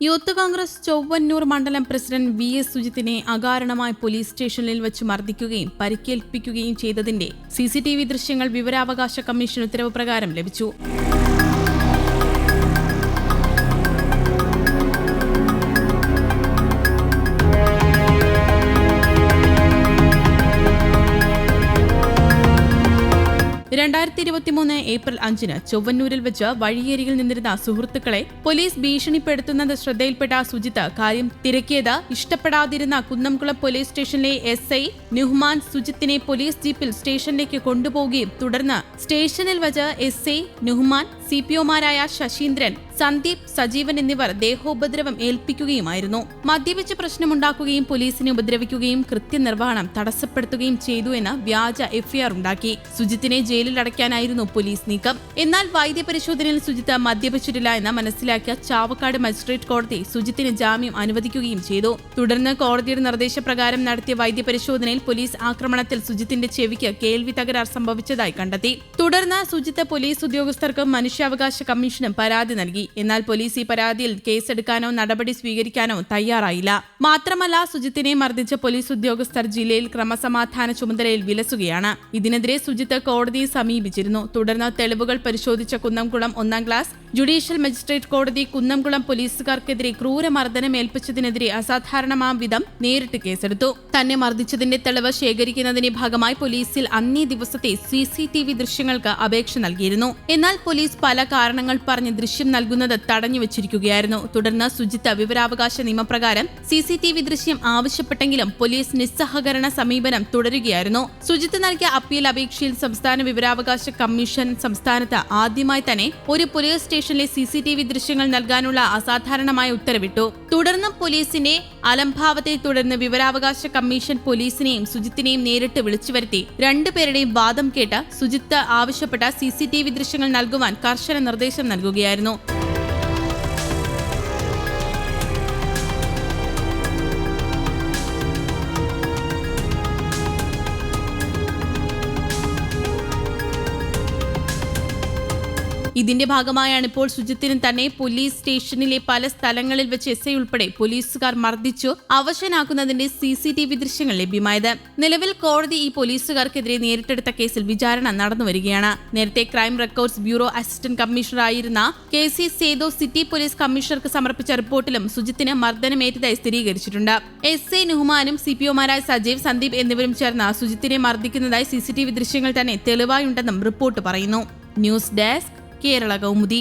Youth Congress Chowwannur മണ്ഡലം president V S സുജിത്തിനെ അകാരണമായി police സ്റ്റേഷനിൽ വെച്ച് മർദ്ദിക്കുകയും പരിക്കേൽപ്പിക്കുകയും ചെയ്തതിന്റെ സി ദൃശ്യങ്ങൾ വിവരാവകാശ കമ്മീഷൻ ഉത്തരവ് പ്രകാരം ലഭിച്ചു. രണ്ടായിരത്തി ഇരുപത്തിമൂന്ന് ഏപ്രിൽ അഞ്ചിന് ചൊവ്വന്നൂരിൽ വെച്ച് വഴിയേരിയിൽ നിന്നിരുന്ന സുഹൃത്തുക്കളെ പോലീസ് ഭീഷണിപ്പെടുത്തുന്നത് ശ്രദ്ധയിൽപ്പെട്ട സുജിത്ത് കാര്യം തിരക്കിയത് ഇഷ്ടപ്പെടാതിരുന്ന കുന്നംകുളം പോലീസ് സ്റ്റേഷനിലെ എസ് ഐ നുഹ്മാൻ സുജിത്തിനെ പോലീസ് ജീപ്പിൽ സ്റ്റേഷനിലേക്ക് കൊണ്ടുപോവുകയും തുടർന്ന് സ്റ്റേഷനിൽ വെച്ച് S I Nuhman C P ഒമാരായ Saseendran Sandeep Sajeevan എന്നിവർ ദേഹോപദ്രവം ഏൽപ്പിക്കുകയുമായിരുന്നു. മദ്യപിച്ച് പ്രശ്നമുണ്ടാക്കുകയും പോലീസിനെ ഉപദ്രവിക്കുകയും കൃത്യനിർവഹണം തടസ്സപ്പെടുത്തുകയും ചെയ്തു എന്ന് വ്യാജ എഫ്ഐആർ ഉണ്ടാക്കി. സുജിത്തിനെ ജയിലിൽ അടയ്ക്കാനായിരുന്നു പോലീസ് നീക്കം. എന്നാൽ വൈദ്യപരിശോധനയിൽ സുജിത്ത് മദ്യപിച്ചിട്ടില്ല എന്ന് മനസ്സിലാക്കിയ ചാവക്കാട് മജിസ്ട്രേറ്റ് കോടതി സുജിത്തിന് ജാമ്യം അനുവദിക്കുകയും ചെയ്തു. തുടർന്ന് കോടതിയുടെ നിർദ്ദേശപ്രകാരം നടത്തിയ വൈദ്യപരിശോധനയിൽ പോലീസ് ആക്രമണത്തിൽ സുജിത്തിന്റെ ചെവിക്ക് കേൾവി തകരാർ സംഭവിച്ചതായി കണ്ടെത്തി. തുടർന്ന് സുജിത്ത് പോലീസ് ഉദ്യോഗസ്ഥർക്കും മനുഷ്യാവകാശ കമ്മീഷനും പരാതി നൽകി. എന്നാൽ പോലീസ് ഈ പരാതിയിൽ കേസെടുക്കാനോ നടപടി സ്വീകരിക്കാനോ തയ്യാറായില്ല. മാത്രമല്ല സുജിത്തിനെ മർദ്ദിച്ച പോലീസ് ഉദ്യോഗസ്ഥർ ജില്ലയിൽ ക്രമസമാധാന ചുമതലയിൽ വിലസുകയാണ്. ഇതിനെതിരെ സുജിത്ത് കോടതിയെ സമീപിച്ചിരുന്നു. തുടർന്ന് തെളിവുകൾ പരിശോധിച്ച കുന്നംകുളം ഒന്നാം ക്ലാസ് ജുഡീഷ്യൽ മജിസ്ട്രേറ്റ് കോടതി കുന്നംകുളം പോലീസുകാർക്കെതിരെ ക്രൂരമർദ്ദനം ഏൽപ്പിച്ചതിനെതിരെ അസാധാരണമാം വിധം നേരിട്ട് കേസെടുത്തു. തന്നെ മർദ്ദിച്ചതിന്റെ തെളിവ് ശേഖരിക്കുന്നതിന്റെ ഭാഗമായി പോലീസിൽ അന്നേ ദിവസത്തെ സി ദൃശ്യങ്ങൾക്ക് അപേക്ഷ നൽകിയിരുന്നു. എന്നാൽ പോലീസ് പല കാരണങ്ങൾ പറഞ്ഞ് ദൃശ്യം നൽകുന്നത് തടഞ്ഞു വെച്ചിരിക്കുകയായിരുന്നു. തുടർന്ന് സുജിത്ത് വിവരാവകാശ നിയമപ്രകാരം സി സി ടി വി ദൃശ്യം ആവശ്യപ്പെട്ടെങ്കിലും പോലീസ് നിസ്സഹകരണ സമീപനം തുടരുകയായിരുന്നു. സുജിത്ത് നൽകിയ അപ്പീൽ അപേക്ഷയിൽ സംസ്ഥാന വിവരാവകാശ കമ്മീഷൻ സംസ്ഥാനത്ത് ആദ്യമായി തന്നെ ഒരു പോലീസ് സ്റ്റേഷനിലെ സി സി ടി വി ദൃശ്യങ്ങൾ നൽകാനുള്ള അസാധാരണമായ ഉത്തരവിട്ടു. തുടർന്ന് പോലീസിന്റെ അലംഭാവത്തെ തുടർന്ന് വിവരാവകാശ കമ്മീഷൻ പോലീസിനെയും സുജിത്തിനെയും നേരിട്ട് വിളിച്ചു വരുത്തി. രണ്ടുപേരുടെയും വാദം കേട്ട് സുജിത്ത് ആവശ്യപ്പെട്ട സി സി ടി വി ദൃശ്യങ്ങൾ നൽകുവാൻ കർശന നിർദ്ദേശം നൽകുകയായിരുന്നു ഇതിന്റെ ഭാഗമായാണ് ഇപ്പോൾ സുജിത്തിനും തന്നെ പോലീസ് സ്റ്റേഷനിലെ പല സ്ഥലങ്ങളിൽ വെച്ച് എസ് ഐ ഉൾപ്പെടെ പോലീസുകാർ മർദ്ദിച്ചു. അവശനാക്കുന്നതിന്റെ സി സി ടി വി ദൃശ്യങ്ങൾ ലഭ്യമായത്. നിലവിൽ കോടതി ഈ പോലീസുകാർക്കെതിരെ നേരിട്ടെടുത്ത കേസിൽ വിചാരണ നടന്നു വരികയാണ്. നേരത്തെ ക്രൈം റെക്കോർഡ്സ് ബ്യൂറോ അസിസ്റ്റന്റ് കമ്മീഷണറായിരുന്ന കെ സി സേതോ സിറ്റി പോലീസ് കമ്മീഷണർക്ക് സമർപ്പിച്ച റിപ്പോർട്ടിലും സുജിത്തിന് മർദ്ദനമേറ്റതായി സ്ഥിരീകരിച്ചിട്ടുണ്ട്. എസ് എ നുഹ്മാനും സി പി ഒമാരായ സജീവ് സന്ദീപ് എന്നിവരും ചേർന്ന് സുജിത്തിനെ മർദ്ദിക്കുന്നതായി സി സി ടി വി ദൃശ്യങ്ങൾ തന്നെ തെളിവായുണ്ടെന്നും റിപ്പോർട്ട് പറയുന്നു. News desk Kerala Kaumudi